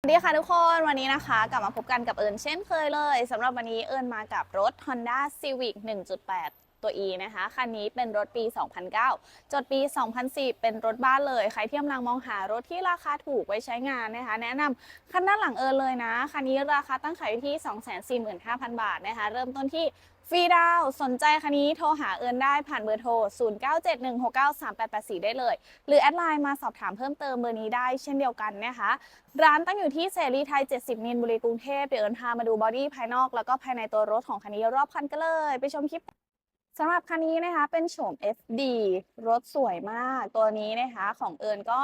สวัสดีค่ะทุกคนวันนี้นะคะ กลับมาพบกันกับเอิญเช่นเคยเลยสำหรับวันนี้เอิญมากับรถ Honda Civic 1.8 ตัว E นะคะ คันนี้เป็นรถปี 2009 จดปี 2010 เป็นรถบ้านเลย ใครที่กำลังมองหารถที่ราคาถูกไว้ใช้งานนะคะ แนะนำคันด้านหลังเอิญเลยนะ คันนี้ราคาตั้งขายอยู่ที่ 245,000 บาทนะคะ เริ่มต้นที่ฟรีดาวสนใจคันนี้โทรหาเอิญได้ผ่านเบอร์โทร 0971693884 ได้เลย หรือแอดไลน์มาสอบถามเพิ่มเติมเบอร์นี้ได้เช่นเดียวกันนะคะ ร้านตั้งอยู่ที่เสรีไทย 70มิลบุรีกรุงเทพเดี๋ยวเอิญพามาดูบอดี้ภายนอกแล้วก็ภายในตัวรถของคันนี้รอบคันกันเลย ไปชมคลิป สำหรับคันนี้นะคะเป็นโฉม FD รถสวยมาก ตัวนี้นะคะของเอิญก็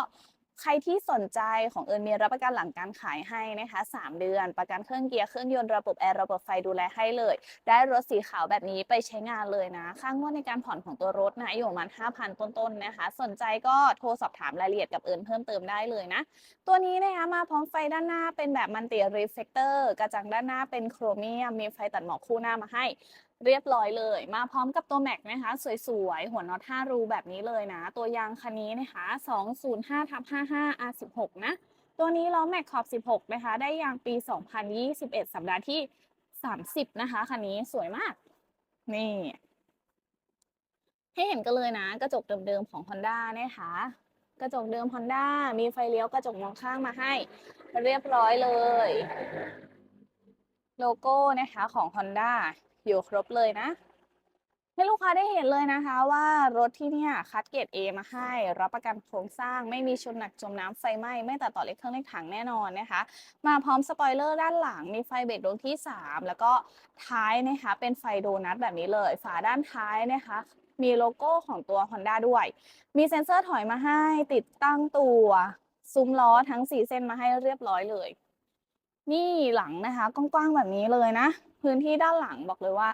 ใครที่สนใจของเอิญมีรับประกันหลังการขายให้นะคะ3เดือน ประกันเครื่องเกียร์เครื่องยนต์ระบบแอร์ระบบไฟดูแลให้เลย ได้รถสีขาวแบบนี้ไปใช้งานเลยนะ ค่างวดในการผ่อนของตัวรถนะอยู่ประมาณ5,000 ต้นๆนะคะ สนใจก็โทรสอบถามรายละเอียดกับเอิญเพิ่มเติมได้เลยนะ ตัวนี้นะคะมาพร้อมไฟด้านหน้าเป็นแบบมันติรีเฟกเตอร์กระจังด้านหน้าเป็นโครเมียมมีไฟตัดหมอกคู่หน้ามาให้เรียบร้อยเลย มาพร้อมกับตัวแม็กนะคะ สวยๆ หัวน็อต5รูแบบนี้เลยนะ ตัวยางคันนี้นะคะ 205ทับ55 R16 นะ ตัวนี้ล้อแม็กขอบ 16 นะคะ ได้ยางปี 2021 สัปดาห์ที่ 30 นะคะคันนี้สวยมาก นี่ ให้เห็นกันเลยนะ กระจกเดิมๆของ Honda นะคะกระจกเดิม Honda มีไฟเลี้ยวกระจกมองข้างมาให้ เรียบร้อยเลย โลโก้นะคะของ Honda อยู่ครบเลยนะ ให้ลูกค้าได้เห็นเลยนะคะ ว่ารถที่เนี่ยคัดเกรด A มาให้ รับประกันโครงสร้างไม่มีชนหนักจมน้ำไฟไหม้ไม่ตัดต่อเล็กเครื่องเล็กถังแน่นอนนะคะ มาพร้อมสปอยเลอร์ด้านหลังมีไฟเบรกดวงที่ 3 แล้วก็ท้ายนะคะ เป็นไฟโดนัทแบบนี้เลย ฝาด้านท้ายนะคะมีโลโก้ของตัว Honda ด้วย มีเซ็นเซอร์ถอยมาให้ ติดตั้งตัว ซุ้มล้อทั้ง 4 เส้นมาให้เรียบร้อยเลย นี่หลังนะคะกว้างๆแบบนี้เลยนะ พื้นที่ด้านหลังบอกเลยว่า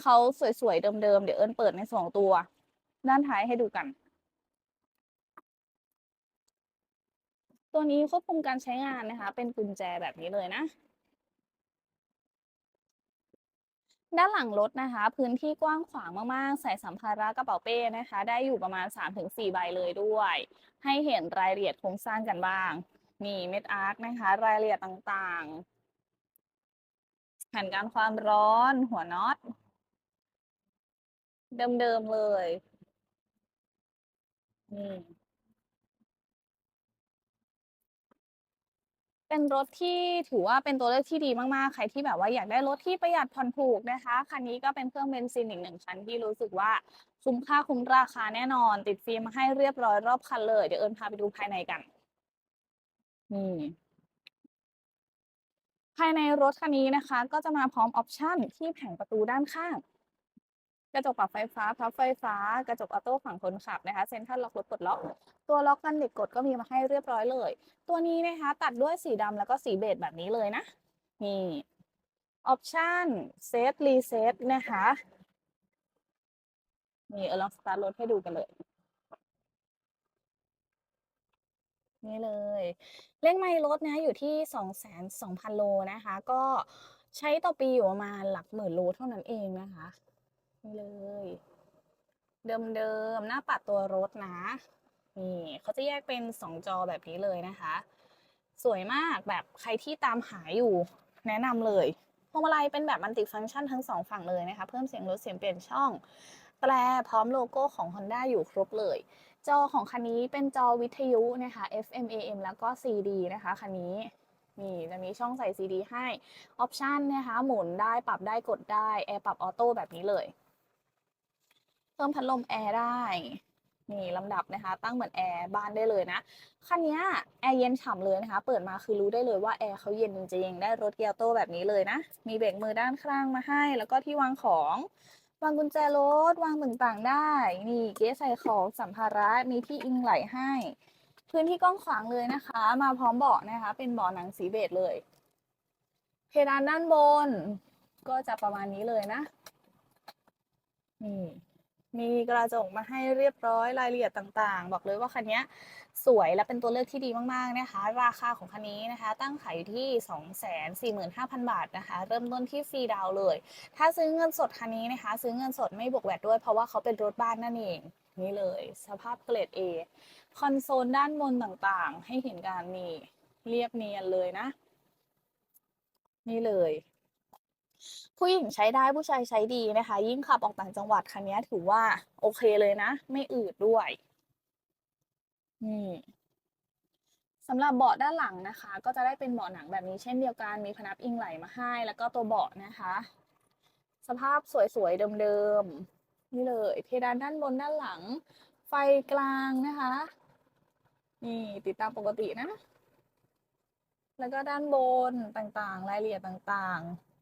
เขาสวยๆเดิมๆเดี๋ยวเอิญเปิดในสองตัว ด้านท้ายให้ดูกัน ตัวนี้ควบคุมการใช้งานนะคะ เป็นกุญแจแบบนี้เลยนะ ด้านหลังรถนะคะ พื้นที่กว้างขวางมากๆ ใส่สัมภาระกระเป๋าเป้นะคะ ได้อยู่ประมาณ 3-4 ใบเลยด้วย ให้เห็นรายละเอียดโครงสร้างกันบ้าง มีเม็ดอาร์คนะคะ รายละเอียดต่างๆ แผ่นการความร้อนหัวน็อต เดิมๆเลยนี่เป็นรถที่ถือว่าเป็นตัวเลือกที่ดีมากๆ ใครที่แบบว่าอยากได้รถที่ประหยัดผ่อนถูกนะคะ คันนี้ก็เป็นเครื่องเบนซินอีกหนึ่งคันที่รู้สึกว่าคุ้มค่าคุ้มราคาแน่นอน ติดฟิล์มมาให้เรียบร้อยรอบคันเลย เดี๋ยวเอิญพาไปดูภายในกัน นี่ ภายในรถคันนี้นะคะ ก็จะมาพร้อมออปชั่นที่แผงประตูด้านข้าง กระจกปรับไฟฟ้าพับไฟฟ้า กระจกออโต้ฝั่งคนขับนะคะ เซ็นทรัลล็อกรถปลดล็อก ตัวล็อกกันเด็กกดก็มีมาให้เรียบร้อยเลย ตัวนี้นะคะ ตัดด้วยสีดำแล้วก็สีเบจแบบนี้เลยนะ นี่ออปชั่นเซตรีเซตนะคะ นี่เออลองสตาร์ทรถให้ดูกันเลย นี่เลย เลขไมล์รถนะอยู่ที่ 2 2 0 0 0 โลนะคะ ก็ใช้ต่อปีอยู่ประมาณหลักหมื่นโลเท่านั้นเองนะคะ นี่เลย เดิมๆ หน้าปัดตัวรถนะ นี่เขาจะแยกเป็น 2 จอแบบนี้เลยนะคะ สวยมากแบบใครที่ตามหาอยู่แนะนำเลยพวงมาลัยเป็นแบบมัลติฟังก์ชันทั้งสองฝั่งเลยนะคะ เพิ่มเสียงลดเสียงเปลี่ยนช่องแปลพร้อมโลโก้ของ Honda อยู่ครบเลย จอของคันนี้เป็นจอวิทยุนะคะ FM AM แล้วก็ CD นะคะคันนี้นี่จะมีช่องใส่ CD ให้ออปชันนะคะหมุนได้ปรับได้กดได้แอร์ปรับออโต้แบบนี้เลย เพิ่มพัดลมแอร์ได้นี่ลำดับนะคะ ตั้งเหมือนแอร์บ้านได้เลยนะคันนี้แอร์เย็นฉ่ำเลยนะคะ เปิดมาคือรู้ได้เลยว่าแอร์เขาเย็นจริงๆได้รถเกียร์โต้แบบนี้เลยนะ มีเบรกมือด้านข้างมาให้ แล้วก็ที่วางของ วางกุญแจรถ วางต่างๆได้ นี่เก๊ใส่ของสัมภาระมีที่อิงไหลให้ พื้นที่กว้างขวางเลยนะคะ มาพร้อมเบาะนะคะ เป็นเบาะหนังสีเบจเลย เพดานด้านบน ก็จะประมาณนี้เลยนะ นี่ มีกระจกมาให้เรียบร้อยรายละเอียดต่างๆ บอกเลยว่าคันนี้สวยและเป็นตัวเลือกที่ดีมากๆนะคะ ราคาของคันนี้นะคะ ตั้งขายอยู่ที่ 245,000 บาทนะคะ เริ่มต้นที่ฟรีดาวเลย ถ้าซื้อเงินสดคันนี้นะคะ ซื้อเงินสดไม่บวกแวดด้วยเพราะว่าเขาเป็นรถบ้านนั่นเองนี่เลย สภาพเกรด A คอนโซลด้านบนต่างๆ ให้เห็นการนี่เรียบเนียนเลยนะ นี่เลย ผู้หญิงใช้ได้ผู้ชายใช้ดีนะคะ ยิ่งขับออกต่างจังหวัดคันนี้ถือว่า โอเคเลยนะ ไม่อืดด้วยนี่สำหรับเบาะด้านหลังนะคะ ก็จะได้เป็นเบาะหนังแบบนี้เช่นเดียวกันมีพนักพิงไหลมาให้ แล้วก็ตัวเบาะนะคะ สภาพสวยๆเดิมๆนี่เลย เพดานด้านบนด้านหลัง ไฟกลางนะคะ นี่ติดตามปกตินะ แล้วก็ด้านบนต่างๆ รายละเอียดต่างๆ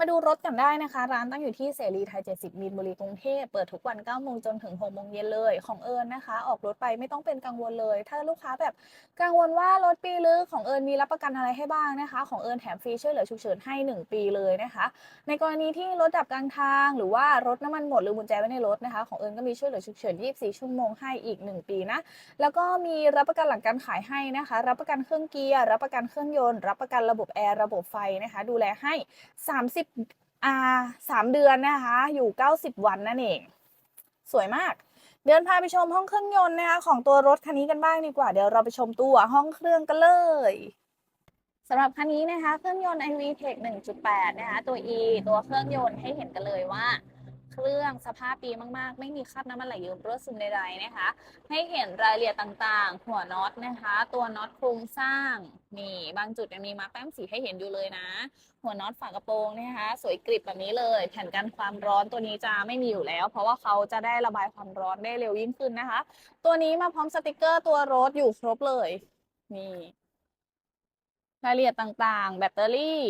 มาดูรถกันได้นะคะ ร้านตั้งอยู่ที่เสรีไทย 70 มีนบุรีกรุงเทพเปิดทุกวัน 9 โมงจนถึง 6 โมงเย็นเลยของเอิญนะคะ ออกรถไปไม่ต้องเป็นกังวลเลย ถ้าลูกค้าแบบกังวลว่ารถปีลึกของเอิญมีรับประกันอะไรให้บ้างนะคะ ของเอิญแถมฟรีช่วยเหลือฉุกเฉินให้ 1 ปีเลยนะคะ ในกรณีที่รถดับกลางทาง หรือว่ารถน้ำมันหมดหรือกุญแจไว้ในรถนะคะ ของเอิญก็มีช่วยเหลือฉุกเฉิน 24 ชั่วโมงให้อีก 1 ปีนะแล้วก็มีรับประกันหลังการขายให้นะคะ รับประกันเครื่องเกียร์รับประกันเครื่องยนต์ รับประกันระบบแอร์ระบบไฟนะคะ ดูแลให้ 30อ่าสามเดือนนะคะ อยู่เก้าสิบวันนั่นเอง สวยมาก เดินพาไปชมห้องเครื่องยนต์นะคะของตัวรถคันนี้กันบ้างดีกว่า เดี๋ยวเราไปชมตัวห้องเครื่องกันเลยสำหรับคันนี้นะคะ เครื่องยนต์ iV Tech 1.8 นะคะ ตัว E ตัวเครื่องยนต์ให้เห็นกันเลยว่า เครื่องสภาพดีมากๆ ไม่มีคราบน้ำมันไหลเยิ้มรั่วซึมใดๆนะคะ ให้เห็นรายละเอียดต่างๆ หัวน็อตนะคะ ตัวน็อตโครงสร้างนี่บางจุดยังมีมาร์คแป้มสีให้เห็นอยู่เลยนะ หัวน็อตฝากระโปรงนะคะ สวยกริบแบบนี้เลย แผ่นกันความร้อนตัวนี้จะไม่มีอยู่แล้ว เพราะว่าเขาจะได้ระบายความร้อนได้เร็วยิ่งขึ้นนะคะ ตัวนี้มาพร้อมสติกเกอร์ตัวรถอยู่ครบเลยนี่รายละเอียดต่างๆ แบตเตอรี่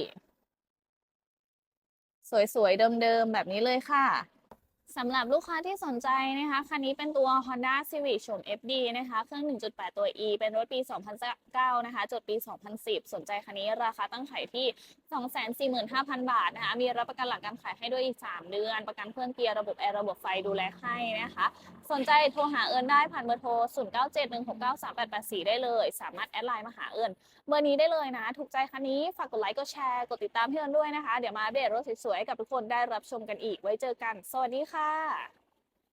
สวยๆ เดิมๆ แบบนี้เลยค่ะ สำหรับลูกค้าที่สนใจนะคะ คันนี้เป็นตัว Honda Civic โฉม FD นะคะ เครื่อง 1.8 ตัว E เป็นรถปี 2009 นะคะ จดปี 2010 สนใจคันนี้ราคาตั้งขายที่ 245,000 บาทนะคะ มีรับประกันหลังการขายให้ด้วยอีก 3 เดือน ประกันเครื่องเกียร์ระบบแอร์ระบบไฟดูแลให้นะคะสนใจโทรหาเอิญได้ผ่านเบอร์โทร 0971693884 ได้เลย สามารถแอดไลน์มาหาเอิญเบอร์นี้ได้เลยนะ ถูกใจคันนี้ ฝากกดไลค์กดแชร์ กดติดตามพี่เอิญด้วยนะคะ เดี๋ยวมาอัปเดตรถสวยๆกับทุกคนได้รับชมกันอีกไว้เจอกัน สวัสดีค่ะ